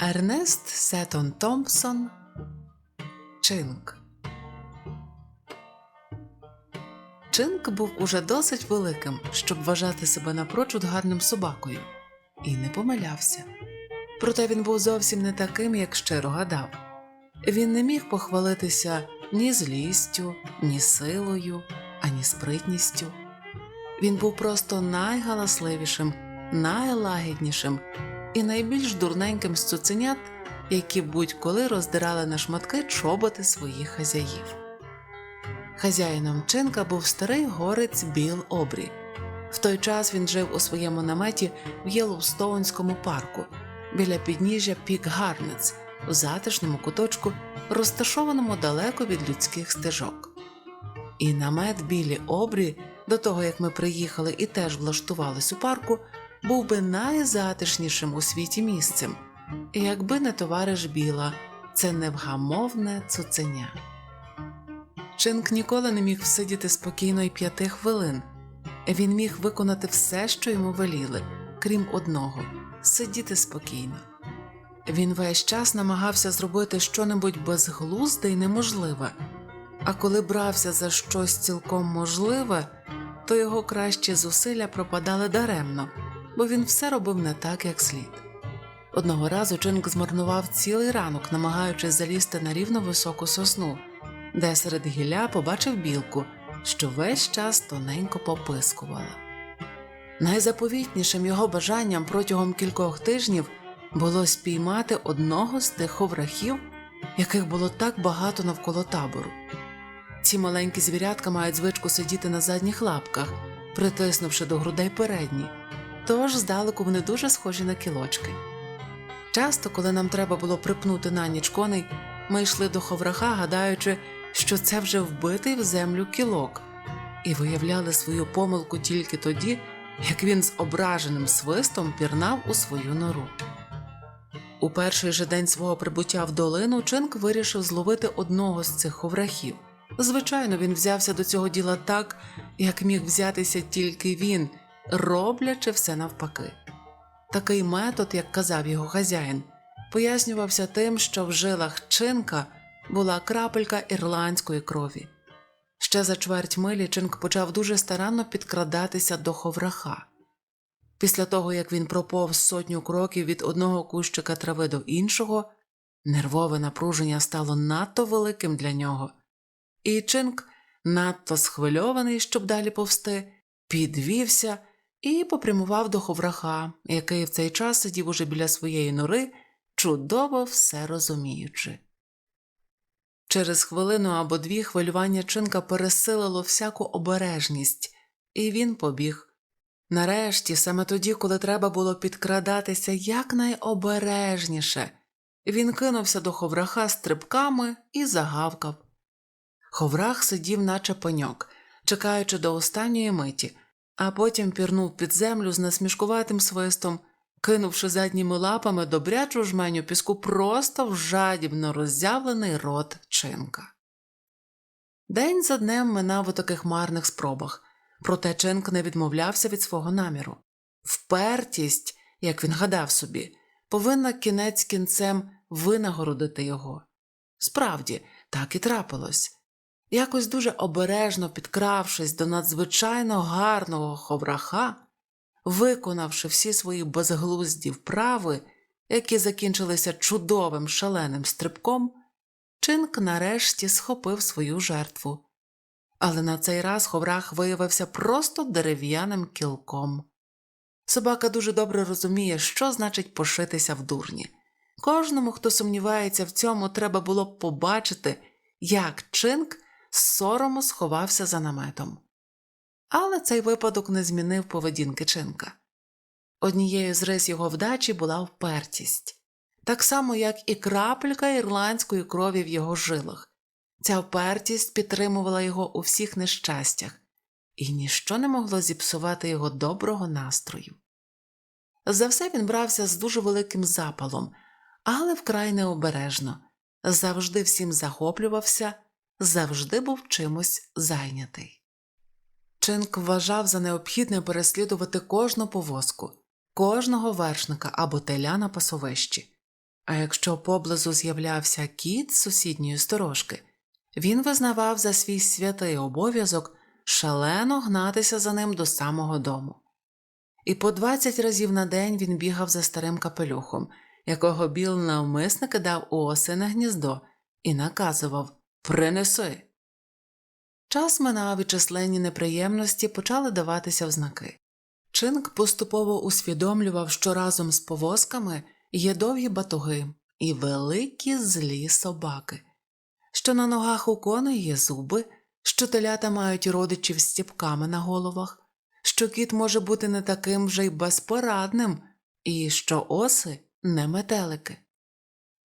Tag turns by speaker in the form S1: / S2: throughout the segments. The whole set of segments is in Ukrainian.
S1: Ернест Сетон Томпсон Чинк Чинк був уже досить великим, щоб вважати себе напрочуд гарним собакою, і не помилявся. Проте він був зовсім не таким, як щиро гадав. Він не міг похвалитися ні злістю, ні силою, ані спритністю. Він був просто найгаласливішим, найлагіднішим і найбільш дурненьким з цуценят, які будь-коли роздирали на шматки чоботи своїх хазяїв. Хазяїном чинка був старий горець Біл Обрі. В той час він жив у своєму наметі в Єлоустоунському парку біля підніжжя Пік Гарнец у затишному куточку, розташованому далеко від людських стежок. І намет Білі Обрі, до того як ми приїхали і теж влаштувались у парку, був би найзатишнішим у світі місцем, якби не товариш Біла, це невгамовне цуценя. Чинк ніколи не міг всидіти спокійно й п'яти хвилин. Він міг виконати все, що йому веліли, крім одного сидіти спокійно. Він весь час намагався зробити щонебудь безглузде й неможливе, а коли брався за щось цілком можливе, то його кращі зусилля пропадали даремно, бо він все робив не так, як слід. Одного разу Чинк змарнував цілий ранок, намагаючись залізти на рівно високу сосну, де серед гілля побачив білку, що весь час тоненько попискувала. Найзаповітнішим його бажанням протягом кількох тижнів було спіймати одного з тих ховрахів, яких було так багато навколо табору. Ці маленькі звірятка мають звичку сидіти на задніх лапках, притиснувши до грудей передні, тож здалеку вони дуже схожі на кілочки. Часто, коли нам треба було припнути на ніч коней, ми йшли до ховраха, гадаючи, що це вже вбитий в землю кілок, і виявляли свою помилку тільки тоді, як він з ображеним свистом пірнав у свою нору. У перший же день свого прибуття в долину Чинк вирішив зловити одного з цих ховрахів. Звичайно, він взявся до цього діла так, як міг взятися тільки він, роблячи все навпаки. Такий метод, як казав його хазяїн, пояснювався тим, що в жилах чинка була крапелька ірландської крові. Ще за чверть милі Чинк почав дуже старанно підкрадатися до ховраха. Після того, як він проповз сотню кроків від одного кущика трави до іншого, нервове напруження стало надто великим для нього, і Чинк, надто схвильований, щоб далі повсти, підвівся і попрямував до ховраха, який в цей час сидів уже біля своєї нори, чудово все розуміючи. Через хвилину або дві хвилювання чинка пересилило всяку обережність, і він побіг. Нарешті, саме тоді, коли треба було підкрадатися якнайобережніше, він кинувся до ховраха стрибками і загавкав. Ховрах сидів, наче пеньок, чекаючи до останньої миті, а потім пірнув під землю з насмішкуватим свистом, кинувши задніми лапами добрячу жменю піску просто в жадібно роззявлений рот чинка. День за днем минав у таких марних спробах, проте Чинк не відмовлявся від свого наміру. Впертість, як він гадав собі, повинна кінець кінцем винагородити його. Справді, так і трапилось. Якось дуже обережно підкравшись до надзвичайно гарного ховраха, виконавши всі свої безглузді вправи, які закінчилися чудовим шаленим стрибком, Чинк нарешті схопив свою жертву. Але на цей раз ховрах виявився просто дерев'яним кілком. Собака дуже добре розуміє, що значить пошитися в дурні. Кожному, хто сумнівається в цьому, треба було побачити, як Чинк сорому сховався за наметом. Але цей випадок не змінив поведінки чинка. Однією з рис його вдачі була впертість, так само, як і крапелька ірландської крові в його жилах. Ця впертість підтримувала його у всіх нещастях, і ніщо не могло зіпсувати його доброго настрою. За все він брався з дуже великим запалом, але вкрай необережно, завжди всім захоплювався, завжди був чимось зайнятий. Чинк вважав за необхідне переслідувати кожну повозку, кожного вершника або теля на пасовищі. А якщо поблизу з'являвся кіт з сусідньої сторожки, він визнавав за свій святий обов'язок шалено гнатися за ним до самого дому. І по двадцять разів на день він бігав за старим капелюхом, якого Біл навмисне кидав у осине гніздо, і наказував Принеси. Час минав і численні неприємності почали даватися в знаки. Чинк поступово усвідомлював, що разом з повозками є довгі батуги і великі злі собаки, що на ногах у коней є зуби, що телята мають родичів з стіпками на головах, що кіт може бути не таким вже й безпорадним, і що оси не метелики.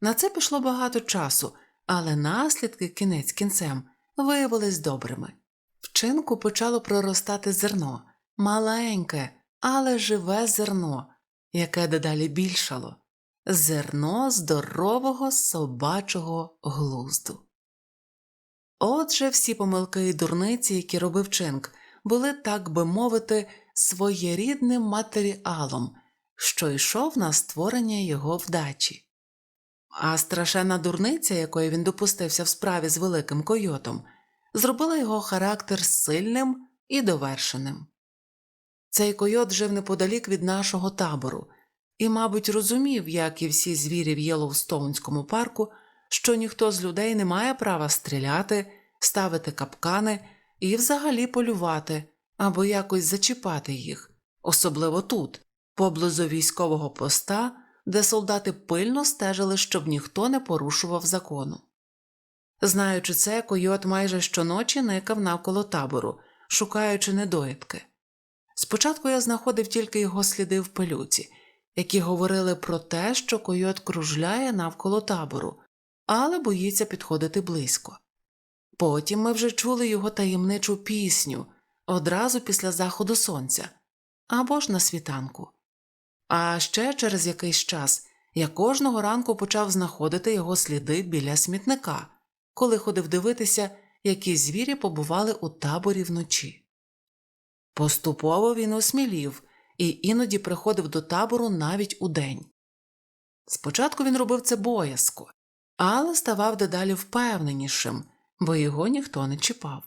S1: На це пішло багато часу, але наслідки кінець кінцем виявились добрими. В чинку почало проростати зерно, маленьке, але живе зерно, яке дедалі більшало зерно здорового собачого глузду. Отже, всі помилки і дурниці, які робив Чинк, були, так би мовити, своєрідним матеріалом, що йшов на створення його вдачі. А страшенна дурниця, якої він допустився в справі з великим койотом, зробила його характер сильним і довершеним. Цей койот жив неподалік від нашого табору і, мабуть, розумів, як і всі звірі в Єлоустоунському парку, що ніхто з людей не має права стріляти, ставити капкани і взагалі полювати або якось зачіпати їх, особливо тут, поблизу військового поста, де солдати пильно стежили, щоб ніхто не порушував закону. Знаючи це, койот майже щоночі никав навколо табору, шукаючи недоїдки. Спочатку я знаходив тільки його сліди в пилюці, які говорили про те, що койот кружляє навколо табору, але боїться підходити близько. Потім ми вже чули його таємничу пісню одразу після заходу сонця або ж на світанку. А ще через якийсь час я кожного ранку почав знаходити його сліди біля смітника, коли ходив дивитися, які звірі побували у таборі вночі. Поступово він осмілів і іноді приходив до табору навіть удень. Спочатку він робив це боязко, але ставав дедалі впевненішим, бо його ніхто не чіпав.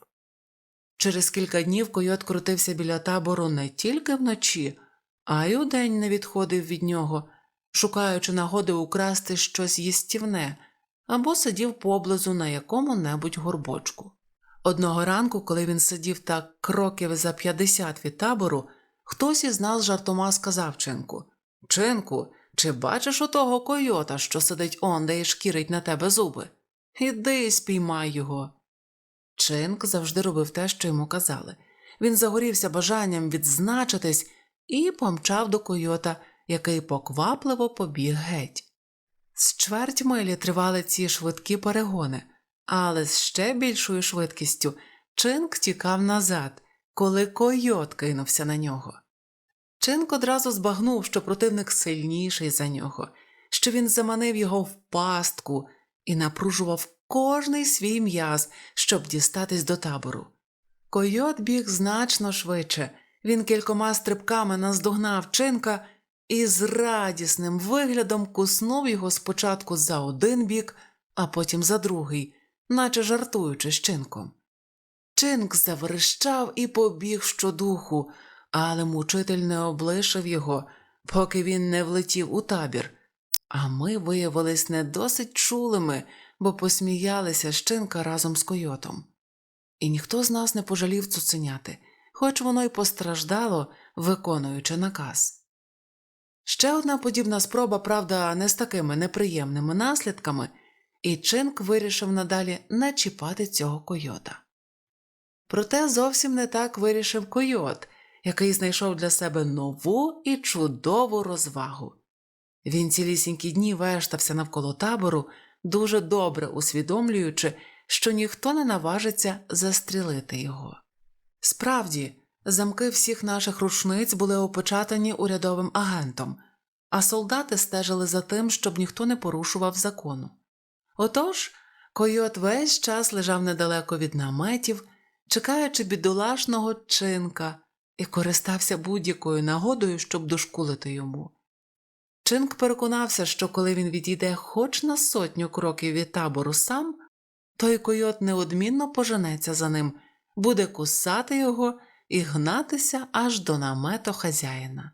S1: Через кілька днів койот крутився біля табору не тільки вночі, а й удень не відходив від нього, шукаючи нагоди украсти щось їстівне або сидів поблизу на якому небудь горбочку. Одного ранку, коли він сидів так кроків за 50 від табору, хтось із нас жартома сказав Чинку Чинку, чи бачиш отого койота, що сидить онде і шкірить на тебе зуби? Іди спіймай його. Чинк завжди робив те, що йому казали. Він загорівся бажанням відзначитись і помчав до койота, який поквапливо побіг геть. З чверть милі тривали ці швидкі перегони, але з ще більшою швидкістю Чинк тікав назад, коли койот кинувся на нього. Чинк одразу збагнув, що противник сильніший за нього, що він заманив його в пастку і напружував кожний свій м'яз, щоб дістатись до табору. Койот біг значно швидше, він кількома стрибками наздогнав чинка і з радісним виглядом куснув його спочатку за один бік, а потім за другий, наче жартуючи з чинком. Чинк заверещав і побіг щодуху, але мучитель не облишив його, поки він не влетів у табір. А ми виявились не досить чулими, бо посміялися з чинка разом з койотом. І ніхто з нас не пожалів цуценяти, хоч воно й постраждало, виконуючи наказ. Ще одна подібна спроба, правда, не з такими неприємними наслідками, і Чинк вирішив надалі не чіпати цього койота. Проте зовсім не так вирішив койот, який знайшов для себе нову і чудову розвагу. Він цілісінькі дні вештався навколо табору, дуже добре усвідомлюючи, що ніхто не наважиться застрілити його. Справді, замки всіх наших рушниць були опечатані урядовим агентом, а солдати стежили за тим, щоб ніхто не порушував закону. Отож, койот весь час лежав недалеко від наметів, чекаючи бідолашного чинка, і користався будь-якою нагодою, щоб дошкулити йому. Чинк переконався, що коли він відійде хоч на сотню кроків від табору сам, той койот неодмінно поженеться за ним, буде кусати його і гнатися аж до намету хазяїна.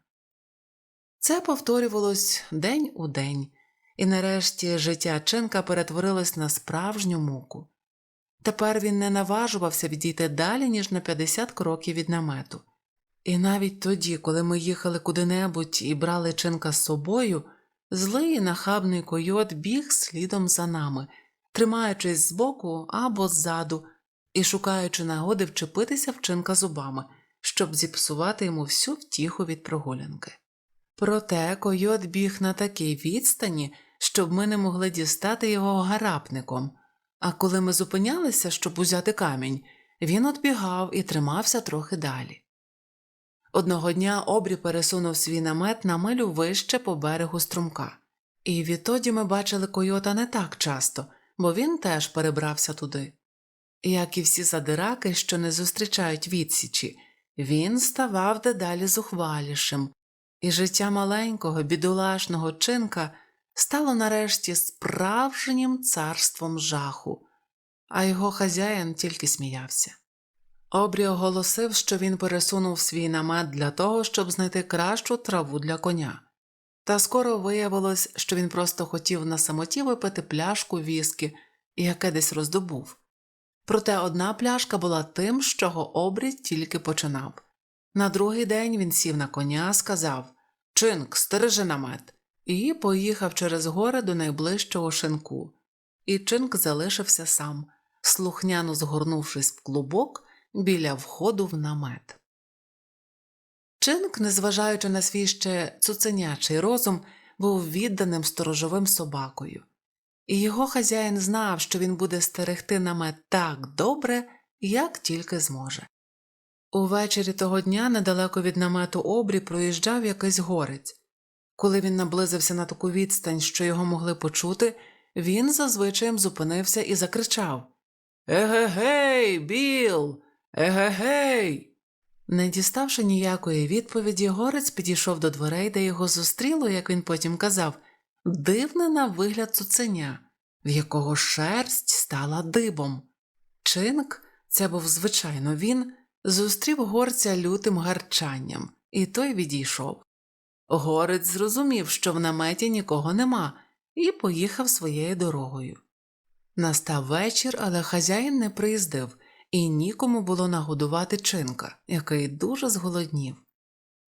S1: Це повторювалось день у день, і нарешті життя Чинка перетворилось на справжню муку. Тепер він не наважувався відійти далі, ніж на 50 кроків від намету. І навіть тоді, коли ми їхали куди-небудь і брали чинка з собою, злий і нахабний койот біг слідом за нами, тримаючись збоку або ззаду і шукаючи нагоди вчепитися в чинка зубами, щоб зіпсувати йому всю втіху від прогулянки. Проте койот біг на такій відстані, щоб ми не могли дістати його гарапником, а коли ми зупинялися, щоб узяти камінь, він отбігав і тримався трохи далі. Одного дня обрі пересунув свій намет на милю вище по берегу струмка, і відтоді ми бачили койота не так часто, бо він теж перебрався туди. Як і всі задираки, що не зустрічають відсічі, він ставав дедалі зухвалішим, і життя маленького, бідолашного чинка стало нарешті справжнім царством жаху, а його хазяїн тільки сміявся. Обрі оголосив, що він пересунув свій намет для того, щоб знайти кращу траву для коня. Та скоро виявилось, що він просто хотів на самоті випити пляшку віскі, яке десь роздобув. Проте одна пляшка була тим, з чого обрій тільки починав. На другий день він сів на коня, сказав Чинк, стережи намет, і поїхав через гори до найближчого шинку. І Чинк залишився сам, слухняно згорнувшись в клубок біля входу в намет. Чинк, незважаючи на свій ще цуценячий розум, був відданим сторожовим собакою, і його хазяїн знав, що він буде стерегти намет так добре, як тільки зможе. Увечері того дня недалеко від намету обрі проїжджав якийсь горець. Коли він наблизився на таку відстань, що його могли почути, він зазвичаєм зупинився і закричав Егегей, Біл! Егегей. Не діставши ніякої відповіді, горець підійшов до дверей, де його зустріло, як він потім казав, дивне на вигляд цуценя, в якого шерсть стала дибом. Чинк, це був звичайно він, зустрів горця лютим гарчанням, і той відійшов. Горець зрозумів, що в наметі нікого нема, і поїхав своєю дорогою. Настав вечір, але хазяїн не приїздив, і нікому було нагодувати чинка, який дуже зголоднів.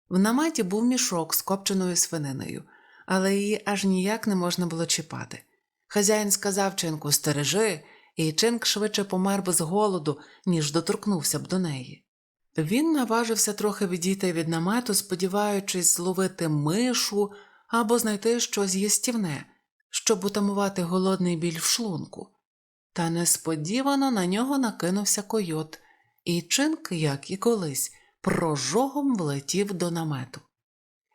S1: В наметі був мішок з копченою свининою, але її аж ніяк не можна було чіпати. Хазяїн сказав чинку стережи, і чинк швидше помер би з голоду, ніж доторкнувся б до неї. Він наважився трохи відійти від намету, сподіваючись зловити мишу або знайти щось їстівне, щоб утамувати голодний біль в шлунку. Та несподівано на нього накинувся койот, і чинк, як і колись, прожогом влетів до намету.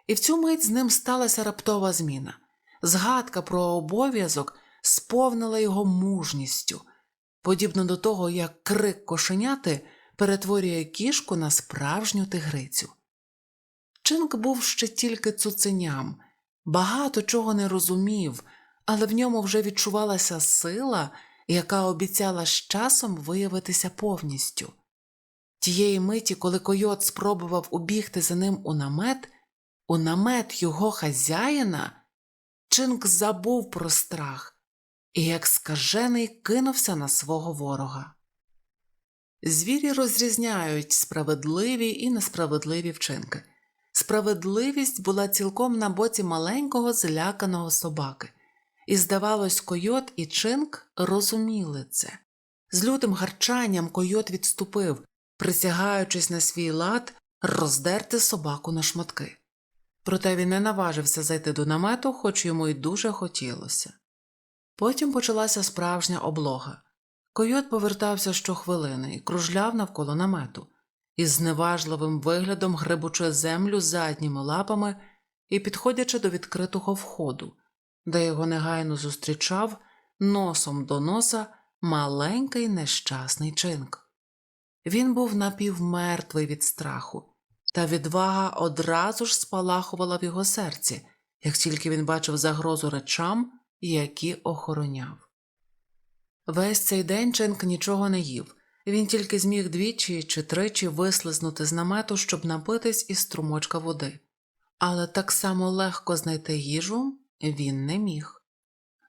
S1: І в цю мить з ним сталася раптова зміна. Згадка про обов'язок сповнила його мужністю, подібно до того, як крик кошеняти перетворює кішку на справжню тигрицю. Чинк був ще тільки цуценям, багато чого не розумів, але в ньому вже відчувалася сила яка обіцяла з часом виявитися повністю. Тієї миті, коли койот спробував убігти за ним у намет, у намет його хазяїна, Чинк забув про страх і, як скажений, кинувся на свого ворога. Звірі розрізняють справедливі і несправедливі вчинки. Справедливість була цілком на боці маленького зляканого собаки. І, здавалось, койот і чинк розуміли це. З лютим гарчанням койот відступив, присягаючись на свій лад роздерти собаку на шматки. Проте він не наважився зайти до намету, хоч йому й дуже хотілося. Потім почалася справжня облога. Койот повертався щохвилини і кружляв навколо намету, із зневажливим виглядом грибучи землю задніми лапами і підходячи до відкритого входу де його негайно зустрічав носом до носа маленький нещасний чинк. Він був напівмертвий від страху, та відвага одразу ж спалахувала в його серці, як тільки він бачив загрозу речам, які охороняв. Весь цей день Ченк нічого не їв. Він тільки зміг двічі чи тричі вислизнути з намету, щоб напитись із струмочка води. Але так само легко знайти їжу він не міг.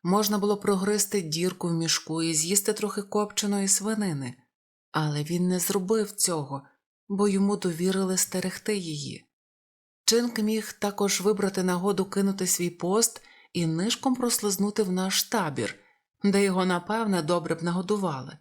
S1: Можна було прогризти дірку в мішку і з'їсти трохи копченої свинини, але він не зробив цього, бо йому довірили стерегти її. Чинк міг також вибрати нагоду кинути свій пост і нишком прослизнути в наш табір, де його, напевне, добре б нагодували.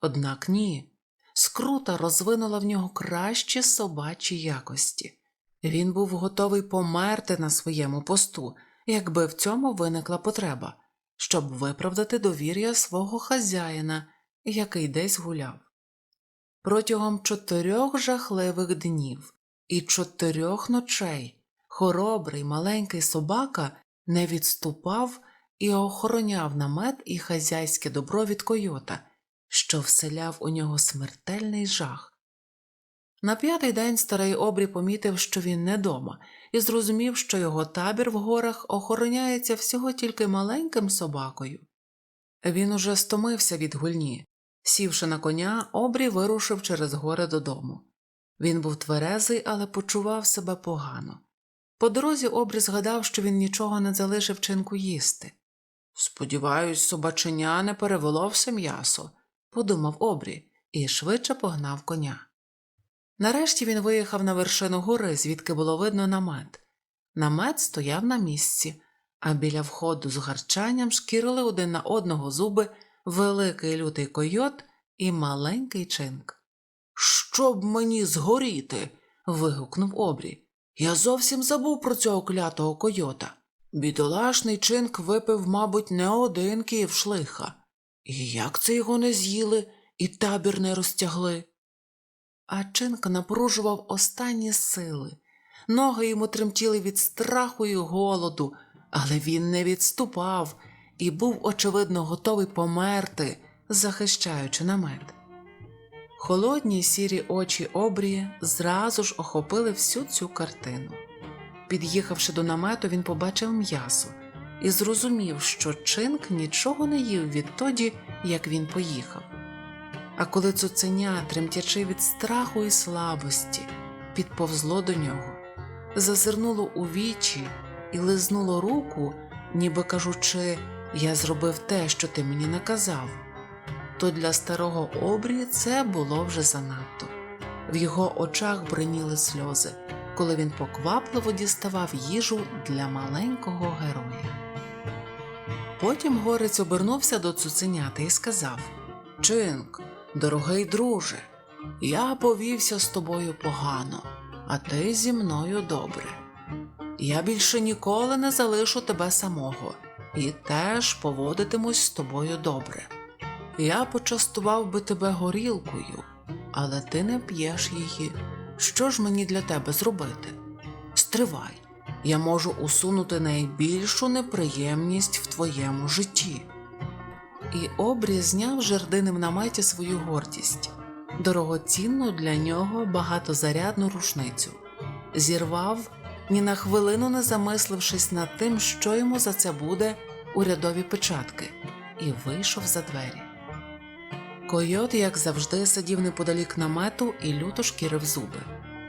S1: Однак ні, скрута розвинула в нього кращі собачі якості. Він був готовий померти на своєму посту, якби в цьому виникла потреба, щоб виправдати довір'я свого хазяїна, який десь гуляв. Протягом чотирьох жахливих днів і чотирьох ночей хоробрий маленький собака не відступав і охороняв намет і хазяйське добро від койота, що вселяв у нього смертельний жах. На п'ятий день старий обрі помітив, що він не дома, і зрозумів, що його табір в горах охороняється всього тільки маленьким собакою. Він уже стомився від гульні. Сівши на коня, обрі вирушив через гори додому. Він був тверезий, але почував себе погано. По дорозі обрі згадав, що він нічого не залишив чинку їсти. Сподіваюсь, собаченя не перевело все м'ясо, подумав обрі і швидше погнав коня. Нарешті він виїхав на вершину гори, звідки було видно намет. Намет стояв на місці, а біля входу з гарчанням шкірили один на одного зуби великий лютий койот і маленький чинк. Щоб мені згоріти. вигукнув обрі. Я зовсім забув про цього клятого койота. Бідолашний чинк випив, мабуть, не один київ шлиха. І як це його не з'їли і табір не розтягли? А чинк напружував останні сили. Ноги йому тремтіли від страху і голоду, але він не відступав і був, очевидно, готовий померти, захищаючи намет. Холодні сірі очі обрії зразу ж охопили всю цю картину. Під'їхавши до намету, він побачив м'ясо і зрозумів, що чинк нічого не їв відтоді, як він поїхав. А коли цуценя, тремтячи від страху і слабості, підповзло до нього, зазирнуло у вічі і лизнуло руку, ніби кажучи, я зробив те, що ти мені наказав, то для старого обрії це було вже занадто. В його очах бриніли сльози, коли він поквапливо діставав їжу для маленького героя. Потім горець обернувся до цуценята і сказав Чинк, дорогий друже, я повівся з тобою погано, а ти зі мною добре. Я більше ніколи не залишу тебе самого і теж поводитимусь з тобою добре. Я почастував би тебе горілкою, але ти не п'єш її. Що ж мені для тебе зробити? Стривай, я можу усунути найбільшу неприємність в твоєму житті. І обрі зняв жердини в наметі свою гордість, дорогоцінну для нього багатозарядну рушницю, зірвав, ні на хвилину не замислившись над тим, що йому за це буде урядові печатки, і вийшов за двері. Койот, як завжди, сидів неподалік намету і люто шкірив зуби,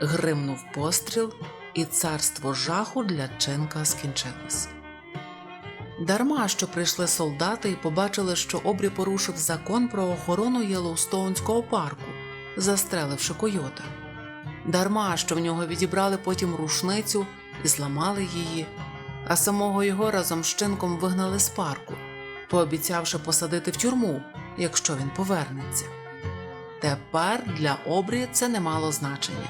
S1: гримнув постріл, і царство жаху для Ченка скінчилось. Дарма що прийшли солдати і побачили, що обрі порушив закон про охорону Єлоустоунського парку, застреливши койота. Дарма що в нього відібрали потім рушницю і зламали її, а самого його разом з Ченком вигнали з парку, пообіцявши посадити в тюрму, якщо він повернеться. Тепер для обрі це не мало значення.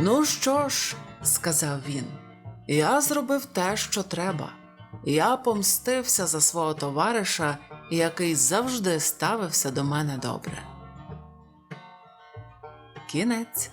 S1: Ну що ж, сказав він, я зробив те, що треба. Я помстився за свого товариша, який завжди ставився до мене добре. Кінець.